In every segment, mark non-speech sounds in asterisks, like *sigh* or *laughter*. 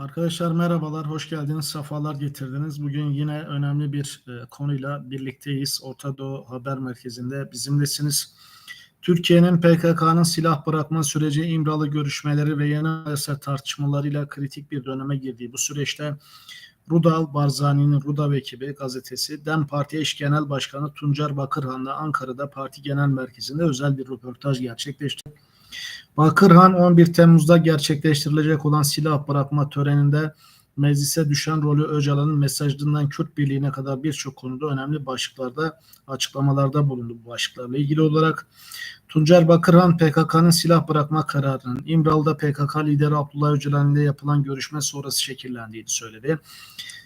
Arkadaşlar merhabalar, hoş geldiniz, sefalar getirdiniz. Bugün yine önemli bir e, konuyla birlikteyiz. Orta Doğu Haber Merkezi'nde bizimlesiniz. Türkiye'nin PKK'nın silah bırakma süreci, İmralı görüşmeleri ve yeni anayasa tartışmalarıyla kritik bir döneme girdiği bu süreçte Rudal Barzani'nin Rudav ekibi gazetesi DEM Parti eş genel başkanı Tuncer Bakırhan'la Ankara'da parti genel merkezinde özel bir röportaj gerçekleştirdi. Bakırhan 11 Temmuz'da gerçekleştirilecek olan silah bırakma töreninde meclise düşen rolü Öcalan'ın mesajından Kürt Birliği'ne kadar birçok konuda önemli başlıklarda açıklamalarda bulundu bu başlıklarla ilgili olarak. Tuncer Bakırhan PKK'nın silah bırakma kararının İmralı'da PKK lideri Abdullah Öcalan ile yapılan görüşme sonrası şekillendiğini söyledi.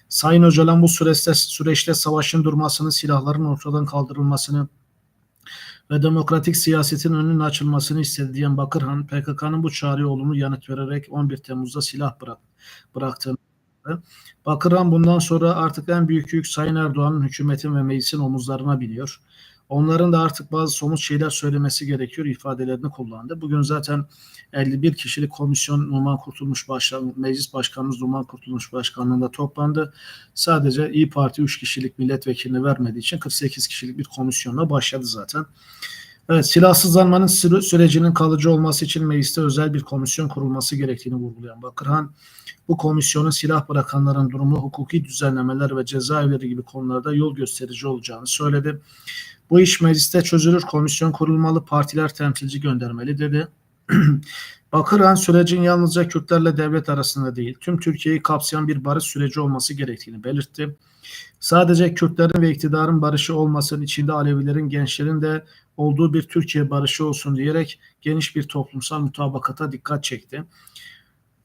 Sayın Öcalan bu süreçte, süreçte savaşın durmasını, silahların ortadan kaldırılmasını, ve demokratik siyasetin önünün açılmasını istedi Bakırhan, PKK'nın bu çağrıya olumlu yanıt vererek 11 Temmuz'da silah bırak, bıraktığını Bakırhan bundan sonra artık en büyük yük Sayın Erdoğan'ın hükümetin ve meclisin omuzlarına biliyor. Onların da artık bazı somut şeyler söylemesi gerekiyor ifadelerini kullandı. Bugün zaten 51 kişilik komisyon Numan Kurtulmuş Başkan, Meclis Başkanımız Numan Kurtulmuş Başkanlığı'nda toplandı. Sadece İyi Parti 3 kişilik milletvekilini vermediği için 48 kişilik bir komisyonla başladı zaten. Evet, silahsızlanmanın sürecinin kalıcı olması için mecliste özel bir komisyon kurulması gerektiğini vurgulayan Bakırhan, bu komisyonun silah bırakanların durumu, hukuki düzenlemeler ve cezaevleri gibi konularda yol gösterici olacağını söyledi. Bu iş mecliste çözülür, komisyon kurulmalı, partiler temsilci göndermeli dedi. *clears throat* Bakırhan sürecin yalnızca Kürtlerle devlet arasında değil, tüm Türkiye'yi kapsayan bir barış süreci olması gerektiğini belirtti. Sadece Kürtlerin ve iktidarın barışı olmasın, içinde Alevilerin, gençlerin de olduğu bir Türkiye barışı olsun diyerek geniş bir toplumsal mutabakata dikkat çekti.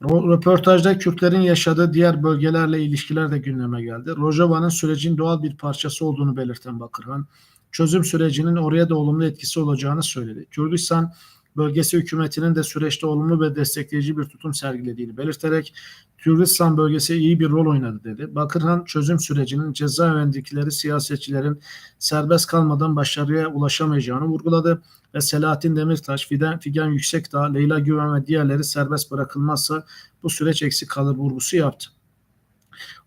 Röportajda Kürtlerin yaşadığı diğer bölgelerle ilişkiler de gündeme geldi. Rojava'nın sürecin doğal bir parçası olduğunu belirten Bakırhan, çözüm sürecinin oraya da olumlu etkisi olacağını söyledi. Kürdistan bölgesi hükümetinin de süreçte olumlu ve destekleyici bir tutum sergilediğini belirterek Kürdistan bölgesi iyi bir rol oynadı dedi. Bakırhan çözüm sürecinin cezaevindekileri siyasetçilerin serbest kalmadan başarıya ulaşamayacağını vurguladı ve Selahattin Demirtaş, Figen, Figen Yüksekdağ, Leyla Güven ve diğerleri serbest bırakılmazsa bu süreç eksik kalır vurgusu yaptı.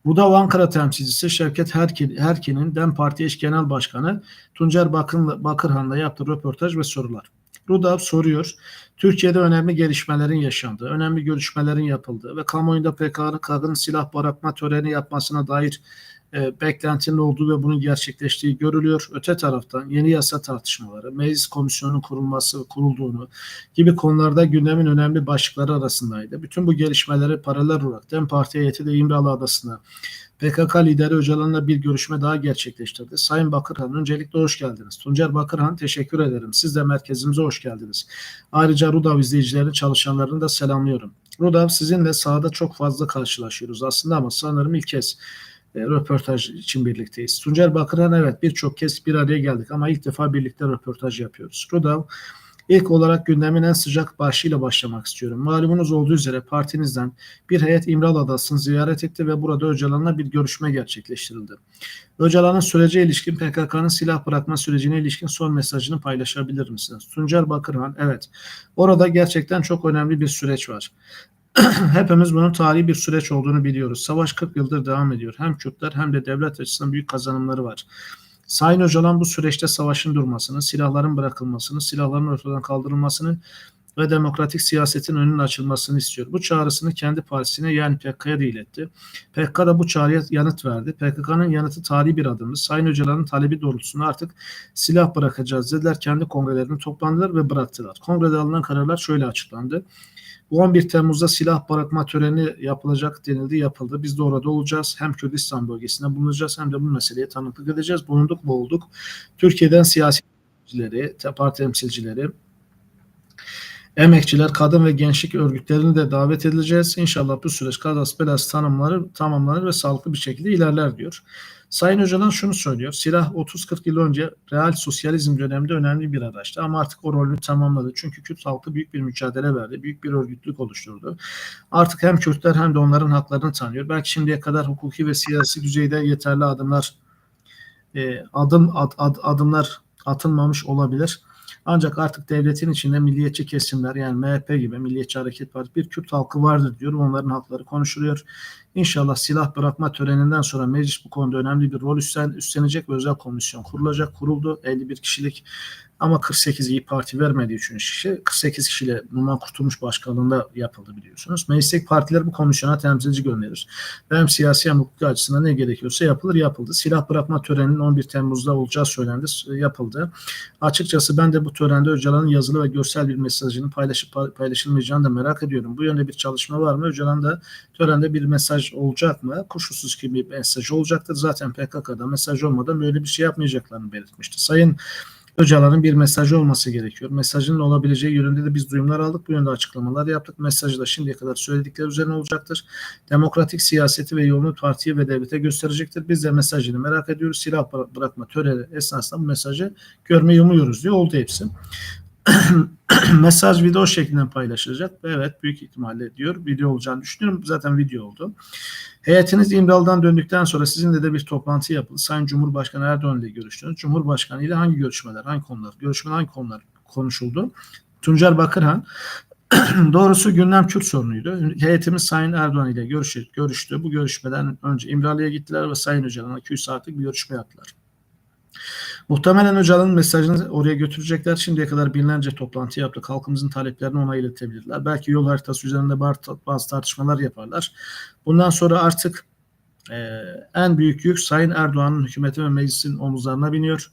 Rudav Ankara temsilcisi Şevket Herkin'in DEM Parti eş genel başkanı Tuncer Bakın, Bakırhan'la yaptığı röportaj ve sorular. Rudav soruyor. Türkiye'de önemli gelişmelerin yaşandığı, önemli görüşmelerin yapıldığı ve kamuoyunda PKK'nın silah bırakma töreni yapmasına dair e, beklentinin olduğu ve bunun gerçekleştiği görülüyor. Öte taraftan yeni yasa tartışmaları, meclis komisyonunun kurulması, kurulduğunu gibi konularda gündemin önemli başlıkları arasındaydı. Bütün bu gelişmeleri paralel olarak DEM Parti heyeti de İmralı Adası'na PKK lideri Öcalan'la bir görüşme daha gerçekleştirdi. Sayın Bakırhan öncelikle hoş geldiniz. Tuncer Bakırhan teşekkür ederim. Siz de merkezimize hoş geldiniz. Ayrıca Rudav izleyicilerini, çalışanlarını da selamlıyorum. Rudav sizinle sahada çok fazla karşılaşıyoruz aslında ama sanırım ilk kez e, röportaj için birlikteyiz. Tuncer Bakırhan evet birçok kez bir araya geldik ama ilk defa birlikte röportaj yapıyoruz. Rudav İlk olarak gündemin en sıcak başlığıyla başlamak istiyorum. Malumunuz olduğu üzere partinizden bir heyet İmralı Adası'nı ziyaret etti ve burada Öcalan'la bir görüşme gerçekleştirildi. Öcalan'ın sürece ilişkin PKK'nın silah bırakma sürecine ilişkin son mesajını paylaşabilir misiniz? Tuncer Bakırhan, evet. Orada gerçekten çok önemli bir süreç var. *clears throat* Hepimiz bunun tarihi bir süreç olduğunu biliyoruz. Savaş 40 yıldır devam ediyor. Hem Kürtler hem de devlet açısından büyük kazanımları var. Sayın Öcalan bu süreçte savaşın durmasını, silahların bırakılmasını, silahların ortadan kaldırılmasını ve demokratik siyasetin önünün açılmasını istiyor. Bu çağrısını kendi partisine yani PKK'ya da iletti. PKK da bu çağrıya yanıt verdi. PKK'nın yanıtı tarihi bir adımdı. Sayın Öcalan'ın talebi doğrultusunda artık silah bırakacağız dediler. Kendi kongrelerini toplandılar ve bıraktılar. Kongrede alınan kararlar şöyle açıklandı. 11 Temmuz'da silah bırakma töreni yapılacak denildi, yapıldı. Biz de orada olacağız. Hem Kürdistan bölgesinde bulunacağız hem de bu meseleye tanıklık edeceğiz. Bulunduk mu olduk. Türkiye'den siyasi temsilcileri, parti temsilcileri, emekçiler, kadın ve gençlik örgütlerini de davet edileceğiz. İnşallah bu süreç kazası belası tanımları, tamamlanır ve sağlıklı bir şekilde ilerler diyor. Sayın Öcalan şunu söylüyor. Silah 30-40 yıl önce real sosyalizm döneminde önemli bir araçtı ama artık o rolünü tamamladı. Çünkü Kürt halkı büyük bir mücadele verdi. Büyük bir örgütlük oluşturdu. Artık hem Kürtler hem de onların haklarını tanıyor. Belki şimdiye kadar hukuki ve siyasi düzeyde yeterli adımlar e, adım ad, ad, adımlar atılmamış olabilir. Ancak artık devletin içinde milliyetçi kesimler yani MHP gibi Milliyetçi Hareket Partisi bir Kürt halkı vardır diyor. Onların hakları konuşuluyor. İnşallah silah bırakma töreninden sonra meclis bu konuda önemli bir rol üstlen, üstlenecek ve özel komisyon kurulacak. Kuruldu 51 kişilik ama 48 iyi Parti vermediği için kişi 48 kişiyle Numan Kurtulmuş başkanlığında yapıldı biliyorsunuz. Meclisteki partiler bu komisyona temsilci gönderir. Hem siyasi hem hukuki açısından ne gerekiyorsa yapılır yapıldı. Silah bırakma töreninin 11 Temmuz'da olacağı söylendi yapıldı. Açıkçası ben de bu törende Öcalan'ın yazılı ve görsel bir mesajının paylaşıp paylaşılmayacağını da merak ediyorum. Bu yönde bir çalışma var mı? Öcalan da törende bir mesaj olacak mı? Kuşkusuz ki bir mesaj olacaktır. Zaten PKK'da mesaj olmadan böyle bir şey yapmayacaklarını belirtmişti. Sayın Öcalan'ın bir mesajı olması gerekiyor. Mesajın olabileceği yönünde de biz duyumlar aldık. Bu yönde açıklamalar yaptık. Mesajı da şimdiye kadar söyledikleri üzerine olacaktır. Demokratik siyaseti ve yolunu partiye ve devlete gösterecektir. Biz de mesajını merak ediyoruz. Silah bırakma töreni esnasında bu mesajı görmeyi umuyoruz diyor. Oldu hepsi. *clears throat* mesaj video şeklinde paylaşılacak. Evet büyük ihtimalle diyor video olacağını düşünüyorum. Zaten video oldu. Heyetiniz İmralı'dan döndükten sonra sizinle de bir toplantı yapıldı. Sayın Cumhurbaşkanı Erdoğan ile görüştünüz. Cumhurbaşkanı ile hangi görüşmeler, hangi konular, görüşmeler hangi konular konuşuldu? Tuncer Bakırhan *clears throat* Doğrusu gündem Kürt sorunuydu. Heyetimiz Sayın Erdoğan ile görüştü. Bu görüşmeden önce İmralı'ya gittiler ve Sayın Öcalan'a 200 saatlik bir görüşme yaptılar. Muhtemelen Öcalan'ın mesajını oraya götürecekler. Şimdiye kadar binlerce toplantı yaptık. Halkımızın taleplerini ona iletebilirler. Belki yol haritası üzerinde bazı tartışmalar yaparlar. Bundan sonra artık e, en büyük yük Sayın Erdoğan'ın hükümeti ve meclisin omuzlarına biniyor.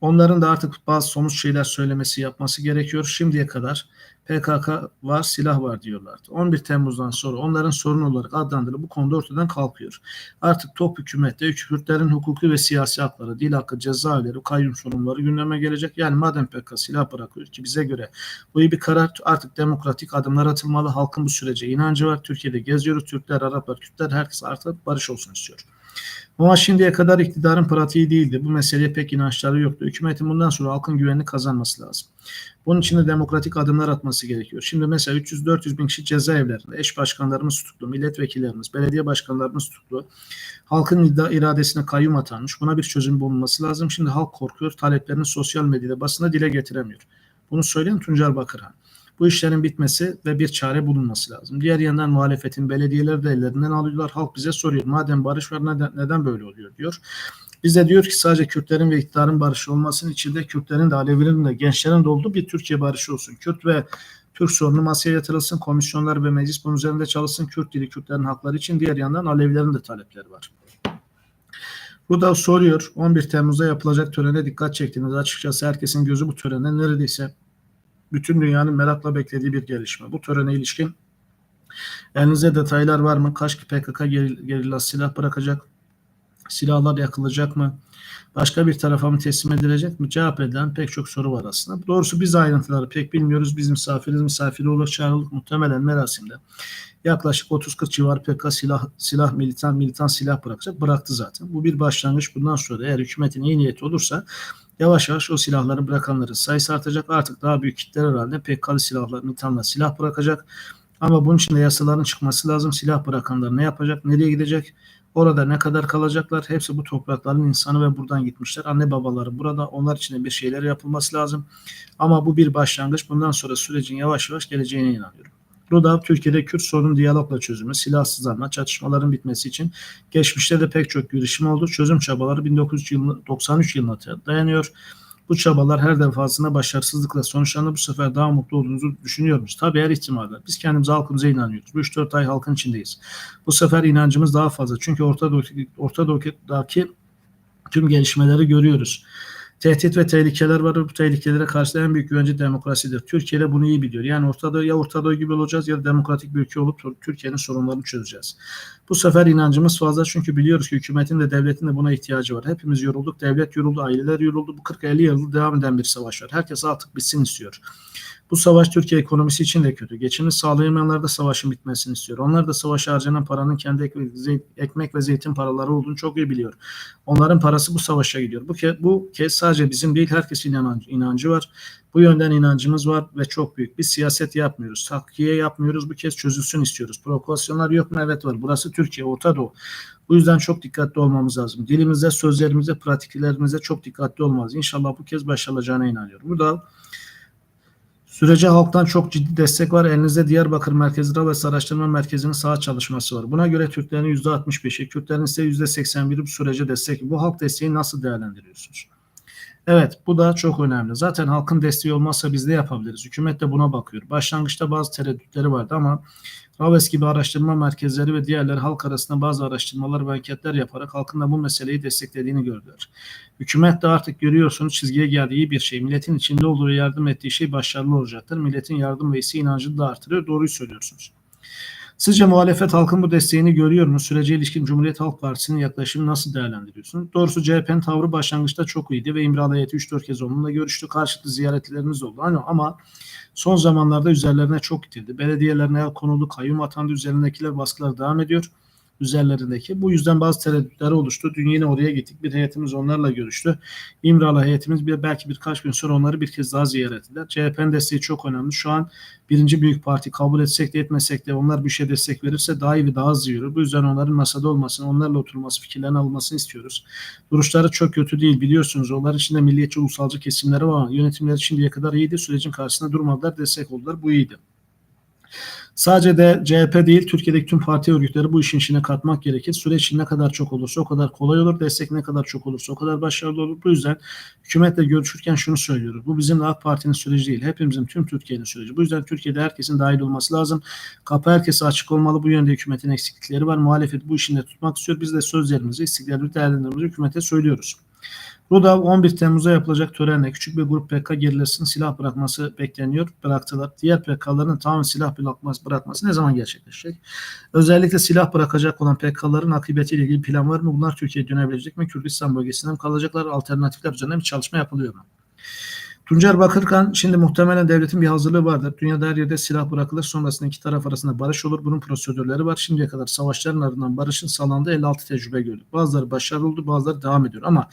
Onların da artık bazı somut şeyler söylemesi yapması gerekiyor. Şimdiye kadar PKK var, silah var diyorlardı. 11 Temmuz'dan sonra onların sorun olarak adlandırılıp bu konuda ortadan kalkıyor. Artık top hükümette Kürtlerin hukuki ve siyasi hakları, dil hakkı, cezaevleri, kayyum sorunları gündeme gelecek. Yani madem PKK silah bırakıyor ki bize göre bu iyi bir karar artık demokratik adımlar atılmalı. Halkın bu sürece inancı var. Türkiye'de geziyoruz. Türkler, Araplar, Kürtler herkes artık barış olsun istiyor. Ama şimdiye kadar iktidarın pratiği değildi. Bu meseleye pek inançları yoktu. Hükümetin bundan sonra halkın güvenini kazanması lazım. Bunun için de demokratik adımlar atması gerekiyor. Şimdi mesela 300-400 bin kişi cezaevlerinde, eş başkanlarımız tutuklu, milletvekillerimiz, belediye başkanlarımız tutuklu. Halkın iradesine kayyum atanmış. Buna bir çözüm bulunması lazım. Şimdi halk korkuyor, taleplerini sosyal medyada, basında dile getiremiyor. Bunu söyleyen Tuncer Bakırhan. Bu işlerin bitmesi ve bir çare bulunması lazım. Diğer yandan muhalefetin belediyeleri de ellerinden alıyorlar. Halk bize soruyor. Madem barış var neden, neden böyle oluyor diyor. Biz de diyor ki sadece Kürtlerin ve iktidarın barışı olmasının içinde Kürtlerin de Alevilerin de gençlerin de olduğu bir Türkiye barışı olsun. Kürt ve Türk sorunu masaya yatırılsın, komisyonlar ve meclis bunun üzerinde çalışsın. Kürt dili, Kürtlerin hakları için diğer yandan Alevilerin de talepleri var. Bu da soruyor 11 Temmuz'da yapılacak törene dikkat çektiğiniz açıkçası herkesin gözü bu törene neredeyse bütün dünyanın merakla beklediği bir gelişme. Bu törene ilişkin elinizde detaylar var mı? Kaç PKK gerilla silah bırakacak? Silahlar yakılacak mı? Başka bir tarafa mı teslim edilecek mi? Cevap edilen pek çok soru var aslında. Doğrusu biz ayrıntıları pek bilmiyoruz. Biz misafiriz, misafiri olarak çağrıldık muhtemelen merasimde. Yaklaşık 30-40 civar PKK silah, silah militan, militan silah bırakacak. Bıraktı zaten. Bu bir başlangıç. Bundan sonra eğer hükümetin iyi niyeti olursa Yavaş yavaş o silahları bırakanların sayısı artacak. Artık daha büyük kitler herhalde PKK'lı silahlar, militanlar silah bırakacak. Ama bunun için de yasaların çıkması lazım. Silah bırakanlar ne yapacak, nereye gidecek, orada ne kadar kalacaklar. Hepsi bu toprakların insanı ve buradan gitmişler. Anne babaları burada. Onlar için de bir şeyler yapılması lazım. Ama bu bir başlangıç. Bundan sonra sürecin yavaş yavaş geleceğine inanıyorum. RUDAP Türkiye'de Kürt sorunu diyalogla çözümü, silahsızlanma, çatışmaların bitmesi için geçmişte de pek çok girişim oldu. Çözüm çabaları 1993 yılına dayanıyor. Bu çabalar her defasında başarısızlıkla sonuçlandı. Bu sefer daha mutlu olduğunuzu düşünüyoruz. Tabii her ihtimalle. Biz kendimiz halkımıza inanıyoruz. Bu 3-4 ay halkın içindeyiz. Bu sefer inancımız daha fazla. Çünkü Orta, Doğu'daki, Orta Doğu'daki tüm gelişmeleri görüyoruz. Tehdit ve tehlikeler var. Bu tehlikelere karşı en büyük güvence demokrasidir. Türkiye de bunu iyi biliyor. Yani ortada ya ortada gibi olacağız ya da demokratik bir ülke olup Türkiye'nin sorunlarını çözeceğiz. Bu sefer inancımız fazla çünkü biliyoruz ki hükümetin de devletin de buna ihtiyacı var. Hepimiz yorulduk, devlet yoruldu, aileler yoruldu. Bu 40-50 yıldır devam eden bir savaş var. Herkes artık bitsin istiyor. Bu savaş Türkiye ekonomisi için de kötü. Geçimini sağlayamayanlar da savaşın bitmesini istiyor. Onlar da savaş harcanan paranın kendi ekmek ve zeytin paraları olduğunu çok iyi biliyor. Onların parası bu savaşa gidiyor. Bu kez, bu kez sadece bizim değil herkesin inancı, inancı var. Bu yönden inancımız var ve çok büyük. Biz siyaset yapmıyoruz. Takkiye yapmıyoruz. Bu kez çözülsün istiyoruz. Provokasyonlar yok mu? Evet var. Burası Türkiye, Orta Doğu. Bu yüzden çok dikkatli olmamız lazım. Dilimizde, sözlerimizde, pratiklerimizde çok dikkatli olmalıyız. İnşallah bu kez başarılacağına inanıyorum. Burada Sürece halktan çok ciddi destek var. Elinizde Diyarbakır Merkezi Raves Araştırma Merkezi'nin saha çalışması var. Buna göre Türklerin %65'i, Kürtlerin ise %81'i bu sürece destek. Bu halk desteği nasıl değerlendiriyorsunuz? Evet bu da çok önemli. Zaten halkın desteği olmazsa biz de yapabiliriz. Hükümet de buna bakıyor. Başlangıçta bazı tereddütleri vardı ama Raves gibi araştırma merkezleri ve diğerleri halk arasında bazı araştırmalar ve anketler yaparak halkın da bu meseleyi desteklediğini gördüler. Hükümet de artık görüyorsunuz çizgiye geldiği bir şey. Milletin içinde olduğu yardım ettiği şey başarılı olacaktır. Milletin yardım ve ise inancını da artırıyor. Doğruyu söylüyorsunuz. Sizce muhalefet halkın bu desteğini görüyor mu? Sürece ilişkin Cumhuriyet Halk Partisi'nin yaklaşımını nasıl değerlendiriyorsunuz? Doğrusu CHP'nin tavrı başlangıçta çok iyiydi ve İmralı heyeti 3-4 kez onunla görüştü. Karşılıklı ziyaretlerimiz oldu. Hani ama son zamanlarda üzerlerine çok itildi. Belediyelerine el konuldu, kayyum atandı, üzerindekiler baskılar devam ediyor üzerlerindeki. Bu yüzden bazı tereddütler oluştu. Dün yine oraya gittik. Bir heyetimiz onlarla görüştü. İmralı heyetimiz bir, belki birkaç gün sonra onları bir kez daha ziyaret ettiler. CHP'nin desteği çok önemli. Şu an birinci büyük parti kabul etsek de etmesek de onlar bir şey destek verirse daha iyi ve daha hızlı yürür. Bu yüzden onların masada olmasını, onlarla oturması, fikirlerini alınmasını istiyoruz. Duruşları çok kötü değil biliyorsunuz. Onlar içinde milliyetçi ulusalcı kesimleri var yönetimleri şimdiye kadar iyiydi. Sürecin karşısında durmadılar, destek oldular. Bu iyiydi. Sadece de CHP değil Türkiye'deki tüm parti örgütleri bu işin içine katmak gerekir. Süreç ne kadar çok olursa o kadar kolay olur. Destek ne kadar çok olursa o kadar başarılı olur. Bu yüzden hükümetle görüşürken şunu söylüyoruz. Bu bizim AK Parti'nin süreci değil. Hepimizin tüm Türkiye'nin süreci. Bu yüzden Türkiye'de herkesin dahil olması lazım. Kapı herkese açık olmalı. Bu yönde hükümetin eksiklikleri var. Muhalefet bu işinde tutmak istiyor. Biz de sözlerimizi, istiklalimizi değerlendirmemizi hükümete söylüyoruz. Rudav 11 Temmuz'da yapılacak törenle küçük bir grup PK gerilisinin silah bırakması bekleniyor. Bıraktılar. Diğer PK'ların tamamen silah bırakması, bırakması ne zaman gerçekleşecek? Özellikle silah bırakacak olan PK'ların akıbetiyle ilgili plan var mı? Bunlar Türkiye'ye dönebilecek mi? Kürdistan bölgesinden mi kalacaklar? Alternatifler üzerine bir çalışma yapılıyor mu? Tuncer Bakırkan şimdi muhtemelen devletin bir hazırlığı vardır. Dünyada her yerde silah bırakılır. Sonrasında iki taraf arasında barış olur. Bunun prosedürleri var. Şimdiye kadar savaşların ardından barışın sağlandığı 56 tecrübe gördük. Bazıları başarılı oldu, bazıları devam ediyor. Ama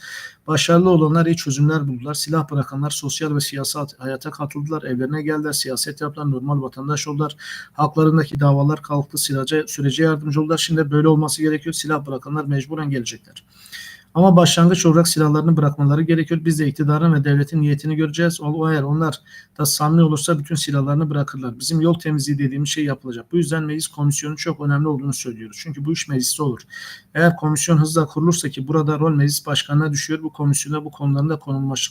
başarılı olanlar iyi çözümler buldular. Silah bırakanlar sosyal ve siyasi hayata katıldılar. Evlerine geldiler, siyaset yaptılar, normal vatandaş oldular. Haklarındaki davalar kalktı, silahca, sürece yardımcı oldular. Şimdi böyle olması gerekiyor. Silah bırakanlar mecburen gelecekler. Ama başlangıç olarak silahlarını bırakmaları gerekiyor. Biz de iktidarın ve devletin niyetini göreceğiz. O eğer onlar da samimi olursa bütün silahlarını bırakırlar. Bizim yol temizliği dediğimiz şey yapılacak. Bu yüzden meclis komisyonu çok önemli olduğunu söylüyoruz. Çünkü bu iş mecliste olur. Eğer komisyon hızla kurulursa ki burada rol meclis başkanına düşüyor. Bu komisyona bu konuların da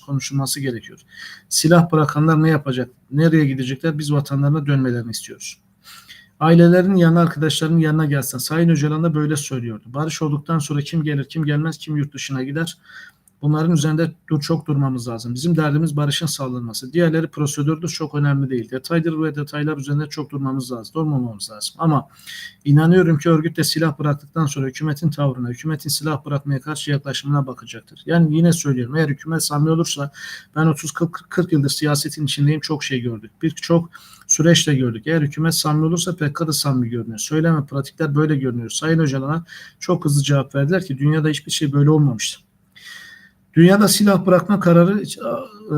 konuşulması gerekiyor. Silah bırakanlar ne yapacak? Nereye gidecekler? Biz vatanlarına dönmelerini istiyoruz. Ailelerin yanına, arkadaşlarının yanına gelsen. Sayın Öcalan da böyle söylüyordu. Barış olduktan sonra kim gelir, kim gelmez, kim yurt dışına gider. Bunların üzerinde dur, çok durmamız lazım. Bizim derdimiz barışın sağlanması. Diğerleri prosedürdür, çok önemli değil. Detaydır ve detaylar üzerinde çok durmamız lazım. Durmamamız lazım. Ama inanıyorum ki örgüt de silah bıraktıktan sonra hükümetin tavrına, hükümetin silah bırakmaya karşı yaklaşımına bakacaktır. Yani yine söylüyorum eğer hükümet samimi olursa ben 30-40 yıldır siyasetin içindeyim çok şey gördük. Birçok süreçte gördük. Eğer hükümet samimi olursa PKK da samimi görünüyor. Söyleme pratikler böyle görünüyor. Sayın Öcalan'a çok hızlı cevap verdiler ki dünyada hiçbir şey böyle olmamıştı. Dünyada silah bırakma kararı e,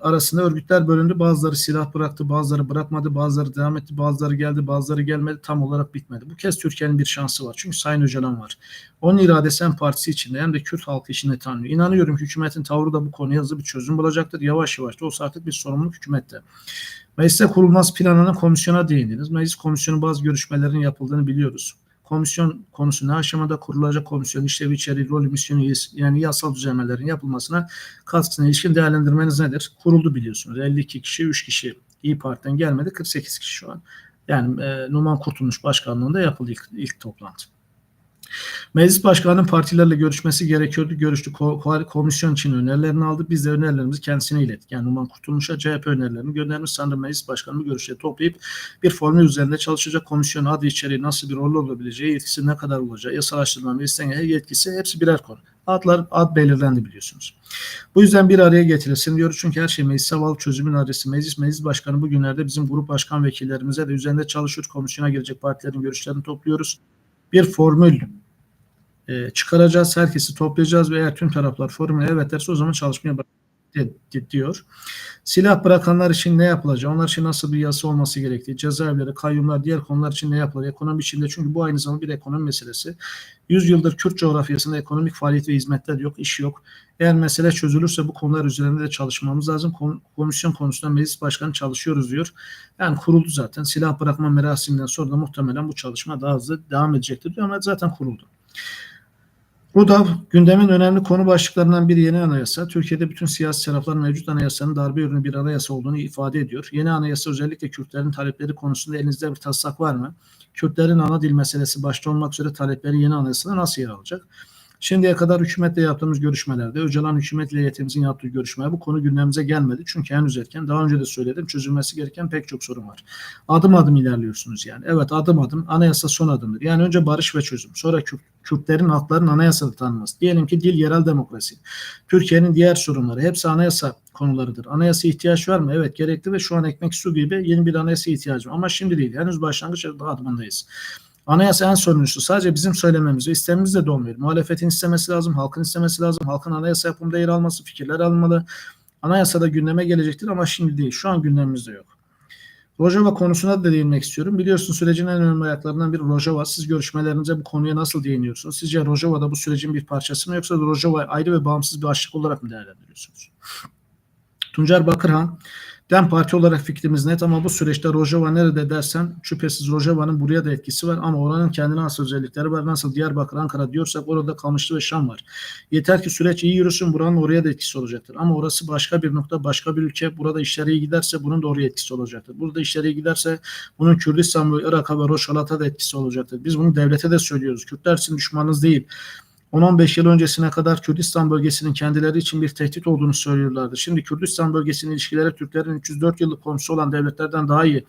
arasında örgütler bölündü. Bazıları silah bıraktı, bazıları bırakmadı, bazıları devam etti, bazıları geldi, bazıları gelmedi. Tam olarak bitmedi. Bu kez Türkiye'nin bir şansı var. Çünkü Sayın Öcalan var. Onun iradesi hem partisi içinde hem de Kürt halkı içinde tanınıyor. İnanıyorum hükümetin tavrı da bu konuya hızlı bir çözüm bulacaktır. Yavaş yavaş da olsa artık bir sorumluluk hükümette. Mecliste kurulmaz planının komisyona değindiniz. Meclis komisyonu bazı görüşmelerin yapıldığını biliyoruz komisyon konusu ne aşamada kurulacak komisyon işlevi içeriği rol misyonu yani yasal düzenlemelerin yapılmasına katkısına ilişkin değerlendirmeniz nedir? Kuruldu biliyorsunuz. 52 kişi 3 kişi İyi Parti'den gelmedi 48 kişi şu an. Yani e, Numan Kurtulmuş Başkanlığı'nda yapıldı ilk, ilk toplantı. Meclis başkanının partilerle görüşmesi gerekiyordu. Görüştü. Ko komisyon için önerilerini aldı. Biz de önerilerimizi kendisine ilettik. Yani Numan Kurtulmuş'a CHP önerilerini göndermiş. Sanırım meclis başkanı bu toplayıp bir formül üzerinde çalışacak. Komisyon adı içeriği nasıl bir rol olabileceği, yetkisi ne kadar olacağı, yasalaştırma, meclisten yetkisi hepsi birer konu. Adlar ad belirlendi biliyorsunuz. Bu yüzden bir araya getirilsin diyoruz. Çünkü her şey meclis bağlı çözümün adresi. Meclis, meclis başkanı bugünlerde bizim grup başkan vekillerimize de üzerinde çalışıyor. Komisyona girecek partilerin görüşlerini topluyoruz. Bir formül e, çıkaracağız. Herkesi toplayacağız ve eğer tüm taraflar forumuna evet derse o zaman çalışmaya diyor. Silah bırakanlar için ne yapılacak? Onlar için nasıl bir yasa olması gerektiği, cezaevleri, kayyumlar, diğer konular için ne yapılacak? Ekonomi içinde çünkü bu aynı zamanda bir ekonomi meselesi. 100 yıldır Kürt coğrafyasında ekonomik faaliyet ve hizmetler yok, iş yok. Eğer mesele çözülürse bu konular üzerinde de çalışmamız lazım. Kom- Komisyon konusunda meclis başkanı çalışıyoruz diyor. Yani kuruldu zaten. Silah bırakma merasiminden sonra da muhtemelen bu çalışma daha hızlı devam edecektir diyor ama zaten kuruldu. Bu da gündemin önemli konu başlıklarından biri yeni anayasa. Türkiye'de bütün siyasi taraflar mevcut anayasanın darbe ürünü bir anayasa olduğunu ifade ediyor. Yeni anayasa özellikle Kürtlerin talepleri konusunda elinizde bir taslak var mı? Kürtlerin ana dil meselesi başta olmak üzere talepleri yeni anayasada nasıl yer alacak? Şimdiye kadar hükümetle yaptığımız görüşmelerde, Öcalan hükümetle heyetimizin yaptığı görüşmeye bu konu gündemimize gelmedi. Çünkü henüz erken, daha önce de söyledim, çözülmesi gereken pek çok sorun var. Adım adım ilerliyorsunuz yani. Evet adım adım, anayasa son adımdır. Yani önce barış ve çözüm, sonra Kürt, Kürtlerin haklarının anayasada tanınması. Diyelim ki dil, yerel demokrasi. Türkiye'nin diğer sorunları, hepsi anayasa konularıdır. Anayasa ihtiyaç var mı? Evet gerekli ve şu an ekmek su gibi yeni bir anayasa ihtiyacı var. Ama şimdi değil, henüz başlangıç adımındayız. Anayasa en sonuncusu. Sadece bizim söylememiz ve istememizle de olmuyor. Muhalefetin istemesi lazım, halkın istemesi lazım. Halkın anayasa yapımında yer alması, fikirler alınmalı. Anayasada gündeme gelecektir ama şimdi değil. Şu an gündemimizde yok. Rojava konusuna da değinmek istiyorum. Biliyorsun sürecin en önemli ayaklarından biri Rojava. Siz görüşmelerinize bu konuya nasıl değiniyorsunuz? Sizce Rojava da bu sürecin bir parçası mı yoksa Rojava ayrı ve bağımsız bir başlık olarak mı değerlendiriyorsunuz? Tuncer Bakırhan, DEM Parti olarak fikrimiz net ama bu süreçte Rojava nerede dersen şüphesiz Rojava'nın buraya da etkisi var ama oranın kendine has özellikleri var. Nasıl Diyarbakır, Ankara diyorsak orada Kamışlı ve Şam var. Yeter ki süreç iyi yürüsün buranın oraya da etkisi olacaktır. Ama orası başka bir nokta, başka bir ülke. Burada işler iyi giderse bunun da oraya etkisi olacaktır. Burada işler iyi giderse bunun Kürdistan ve Irak'a ve Roşalat'a da etkisi olacaktır. Biz bunu devlete de söylüyoruz. Kürtler sizin düşmanınız değil. 10-15 yıl öncesine kadar Kürdistan bölgesinin kendileri için bir tehdit olduğunu söylüyorlardı. Şimdi Kürdistan bölgesinin ilişkileri Türklerin 304 yıllık komşusu olan devletlerden daha iyi.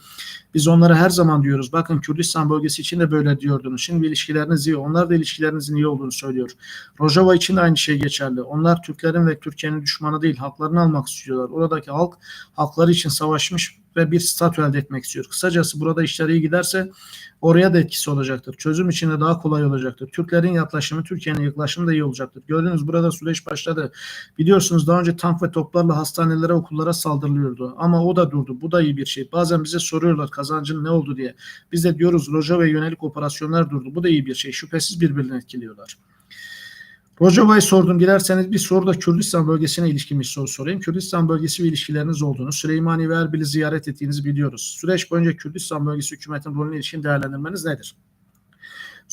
Biz onlara her zaman diyoruz. Bakın Kürdistan bölgesi için de böyle diyordunuz. Şimdi ilişkileriniz iyi. Onlar da ilişkilerinizin iyi olduğunu söylüyor. Rojava için de aynı şey geçerli. Onlar Türklerin ve Türkiye'nin düşmanı değil. Haklarını almak istiyorlar. Oradaki halk hakları için savaşmış ve bir statü elde etmek istiyor. Kısacası burada işler iyi giderse oraya da etkisi olacaktır. Çözüm için de daha kolay olacaktır. Türklerin yaklaşımı, Türkiye'nin yaklaşımı da iyi olacaktır. Gördüğünüz burada süreç başladı. Biliyorsunuz daha önce tank ve toplarla hastanelere, okullara saldırılıyordu. Ama o da durdu. Bu da iyi bir şey. Bazen bize soruyorlar kazancın ne oldu diye. Biz de diyoruz Rojava yönelik operasyonlar durdu. Bu da iyi bir şey. Şüphesiz birbirini etkiliyorlar. Rojava'yı sordum. Dilerseniz bir soru da Kürdistan bölgesine ilişkin bir soru sorayım. Kürdistan bölgesi ve ilişkileriniz olduğunu, Süleymaniye ve Erbil'i ziyaret ettiğinizi biliyoruz. Süreç boyunca Kürdistan bölgesi hükümetin rolüne ilişkin değerlendirmeniz nedir?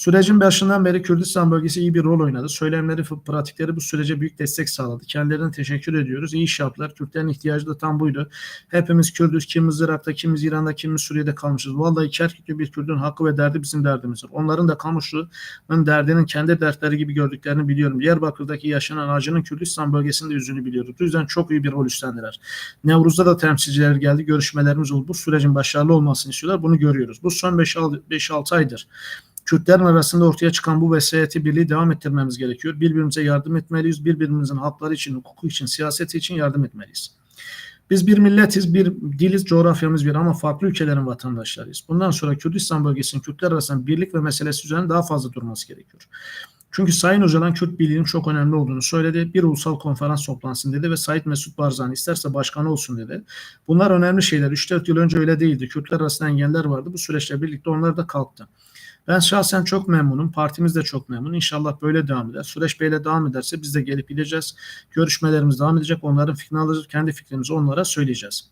Sürecin başından beri Kürdistan bölgesi iyi bir rol oynadı. Söylemleri, pratikleri bu sürece büyük destek sağladı. Kendilerine teşekkür ediyoruz. İyi iş yaptılar. Kürtlerin ihtiyacı da tam buydu. Hepimiz Kürdüz. Kimimiz Irak'ta, kimimiz İran'da, kimimiz Suriye'de kalmışız. Vallahi iki erkekli bir Kürdün hakkı ve derdi bizim derdimizdir. Onların da Kamışlı'nın derdinin kendi dertleri gibi gördüklerini biliyorum. Diyarbakır'daki yaşanan acının Kürdistan bölgesinde yüzünü biliyoruz. Bu yüzden çok iyi bir rol üstlendiler. Nevruz'da da temsilciler geldi. Görüşmelerimiz oldu. Bu sürecin başarılı olmasını istiyorlar. Bunu görüyoruz. Bu son 5-6 aydır Kürtlerin arasında ortaya çıkan bu vesayeti birliği devam ettirmemiz gerekiyor. Birbirimize yardım etmeliyiz. Birbirimizin hakları için, hukuku için, siyaseti için yardım etmeliyiz. Biz bir milletiz, bir diliz, coğrafyamız bir ama farklı ülkelerin vatandaşlarıyız. Bundan sonra Kürdistan bölgesinin Kürtler arasında birlik ve meselesi üzerine daha fazla durması gerekiyor. Çünkü Sayın Öcalan Kürt birliğinin çok önemli olduğunu söyledi. Bir ulusal konferans toplansın dedi ve Said Mesut Barzani isterse başkan olsun dedi. Bunlar önemli şeyler. 3-4 yıl önce öyle değildi. Kürtler arasında engeller vardı. Bu süreçle birlikte onlar da kalktı. Ben şahsen çok memnunum. Partimiz de çok memnun. İnşallah böyle devam eder. Süreç böyle devam ederse biz de gelip gideceğiz. Görüşmelerimiz devam edecek. Onların fikrini alacağız. Kendi fikrimizi onlara söyleyeceğiz.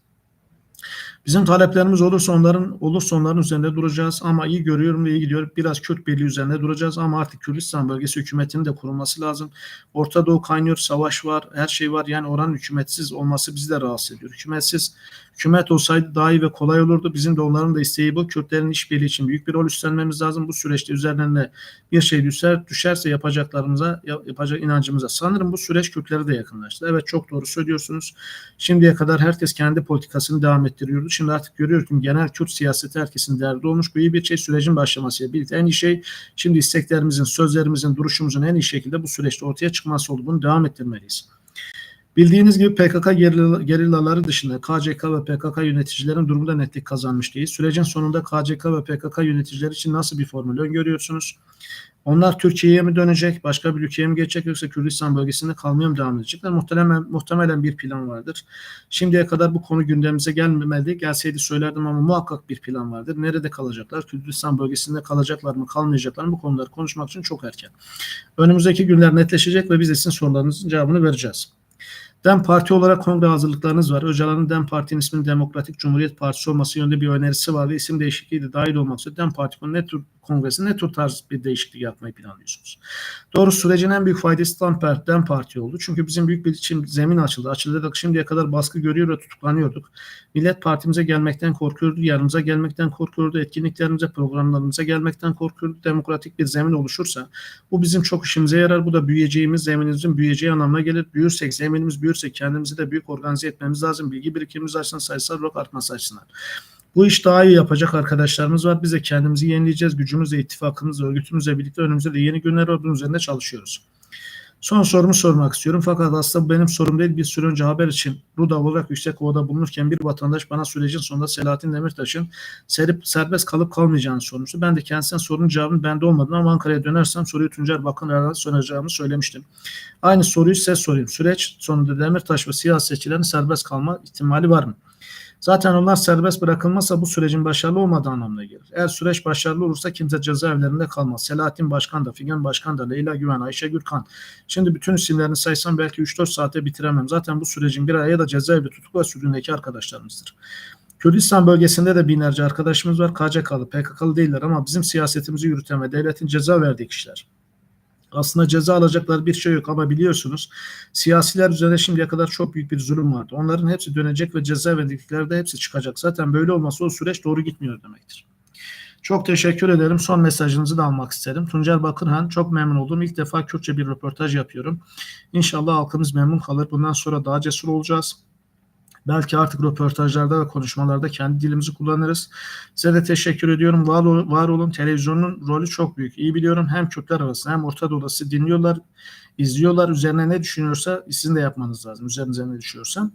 Bizim taleplerimiz olursa onların olursa onların üzerinde duracağız ama iyi görüyorum ve iyi gidiyor. Biraz Kürt birliği üzerinde duracağız ama artık Kürdistan bölgesi hükümetinin de kurulması lazım. Orta Doğu kaynıyor, savaş var, her şey var. Yani oranın hükümetsiz olması bizi de rahatsız ediyor. Hükümetsiz hükümet olsaydı daha iyi ve kolay olurdu. Bizim de onların da isteği bu. Kürtlerin işbirliği için büyük bir rol üstlenmemiz lazım. Bu süreçte üzerlerine bir şey düşer, düşerse yapacaklarımıza, yapacak inancımıza. Sanırım bu süreç Kürtleri de yakınlaştı. Evet çok doğru söylüyorsunuz. Şimdiye kadar herkes kendi politikasını devam ettiriyordu. Şimdi artık görüyor ki genel Kürt siyaseti herkesin derdi olmuş. Bu iyi bir şey sürecin başlamasıyla birlikte. En iyi şey şimdi isteklerimizin, sözlerimizin, duruşumuzun en iyi şekilde bu süreçte ortaya çıkması oldu. Bunu devam ettirmeliyiz. Bildiğiniz gibi PKK gerilla- gerillaları dışında KCK ve PKK yöneticilerin durumu da netlik kazanmış değil. Sürecin sonunda KCK ve PKK yöneticileri için nasıl bir formül öngörüyorsunuz? Onlar Türkiye'ye mi dönecek, başka bir ülkeye mi geçecek yoksa Kürdistan bölgesinde kalmaya mı devam edecekler? Muhtemelen, muhtemelen bir plan vardır. Şimdiye kadar bu konu gündemimize gelmemeli. Gelseydi söylerdim ama muhakkak bir plan vardır. Nerede kalacaklar? Kürdistan bölgesinde kalacaklar mı, kalmayacaklar mı? Bu konuları konuşmak için çok erken. Önümüzdeki günler netleşecek ve biz de sizin sorularınızın cevabını vereceğiz. DEM Parti olarak kongre hazırlıklarınız var. Öcalan'ın DEM Parti'nin isminin Demokratik Cumhuriyet Partisi olması yönünde bir önerisi var ve isim değişikliği de dahil olmak üzere DEM Parti ne tür kongresi ne tür tarz bir değişiklik yapmayı planlıyorsunuz? Doğru sürecin en büyük faydası DEM Parti, oldu. Çünkü bizim büyük bir için zemin açıldı. Açıldı şimdiye kadar baskı görüyor ve tutuklanıyorduk. Millet partimize gelmekten korkuyordu, yanımıza gelmekten korkuyordu, etkinliklerimize, programlarımıza gelmekten korkuyordu. Demokratik bir zemin oluşursa bu bizim çok işimize yarar. Bu da büyüyeceğimiz, zeminimizin büyüyeceği anlamına gelir. Büyürsek, zeminimiz büyürse kendimizi de büyük organize etmemiz lazım. Bilgi birikimimiz açısından, sayısal olarak artması açısından. Bu iş daha iyi yapacak arkadaşlarımız var. Biz de kendimizi yenileyeceğiz. Gücümüzle, ittifakımızla, örgütümüzle birlikte önümüzde de yeni günler olduğu üzerinde çalışıyoruz. Son sorumu sormak istiyorum. Fakat aslında benim sorum değil. Bir süre önce haber için Ruda olarak Yüksekova'da bulunurken bir vatandaş bana sürecin sonunda Selahattin Demirtaş'ın serip, serbest kalıp kalmayacağını sormuştu. Ben de kendisine sorunun cevabının bende olmadığını ama Ankara'ya dönersem soruyu Tuncer Bakınlar'dan soracağımı söylemiştim. Aynı soruyu size sorayım. Süreç sonunda Demirtaş ve siyasetçilerin serbest kalma ihtimali var mı? Zaten onlar serbest bırakılmazsa bu sürecin başarılı olmadığı anlamına gelir. Eğer süreç başarılı olursa kimse cezaevlerinde kalmaz. Selahattin Başkan da, Figen Başkan da, Leyla Güven, Ayşe Gürkan. Şimdi bütün isimlerini saysam belki 3-4 saate bitiremem. Zaten bu sürecin bir aya da cezaevinde tutuk ve sürgündeki arkadaşlarımızdır. Kürdistan bölgesinde de binlerce arkadaşımız var. KCK'lı, PKK'lı değiller ama bizim siyasetimizi yürüten ve devletin ceza verdiği kişiler. Aslında ceza alacaklar bir şey yok ama biliyorsunuz siyasiler üzerine şimdiye kadar çok büyük bir zulüm vardı. Onların hepsi dönecek ve ceza verdiklerde hepsi çıkacak. Zaten böyle olmasa o süreç doğru gitmiyor demektir. Çok teşekkür ederim. Son mesajınızı da almak isterim. Tuncer Bakırhan çok memnun oldum. İlk defa Kürtçe bir röportaj yapıyorum. İnşallah halkımız memnun kalır. Bundan sonra daha cesur olacağız. Belki artık röportajlarda ve konuşmalarda kendi dilimizi kullanırız. Size de teşekkür ediyorum. Var, ol- var olun. Televizyonun rolü çok büyük. İyi biliyorum. Hem Kürtler arasında hem Orta Doğu'da dinliyorlar, izliyorlar. Üzerine ne düşünüyorsa sizin de yapmanız lazım. Üzerinize ne düşüyorsa.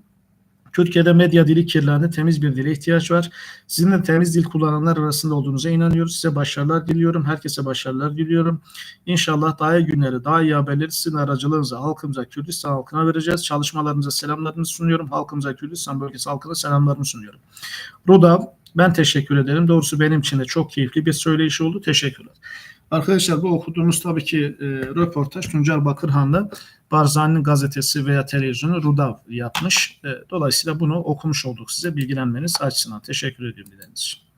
Türkiye'de medya dili kirlendi. Temiz bir dile ihtiyaç var. Sizin de temiz dil kullananlar arasında olduğunuza inanıyoruz. Size başarılar diliyorum. Herkese başarılar diliyorum. İnşallah daha iyi günleri, daha iyi haberleri sizin aracılığınızla halkımıza, Kürdistan halkına vereceğiz. Çalışmalarınıza selamlarımı sunuyorum. Halkımıza, Kürdistan bölgesi halkına selamlarımı sunuyorum. Ruda, ben teşekkür ederim. Doğrusu benim için de çok keyifli bir söyleyiş oldu. Teşekkürler. Arkadaşlar bu okuduğumuz tabii ki e, röportaj Tuncer Bakırhan'la Barzani gazetesi veya televizyonu Rudav yapmış. E, dolayısıyla bunu okumuş olduk size bilgilenmeniz açısından. Teşekkür ediyorum dinlediğiniz için.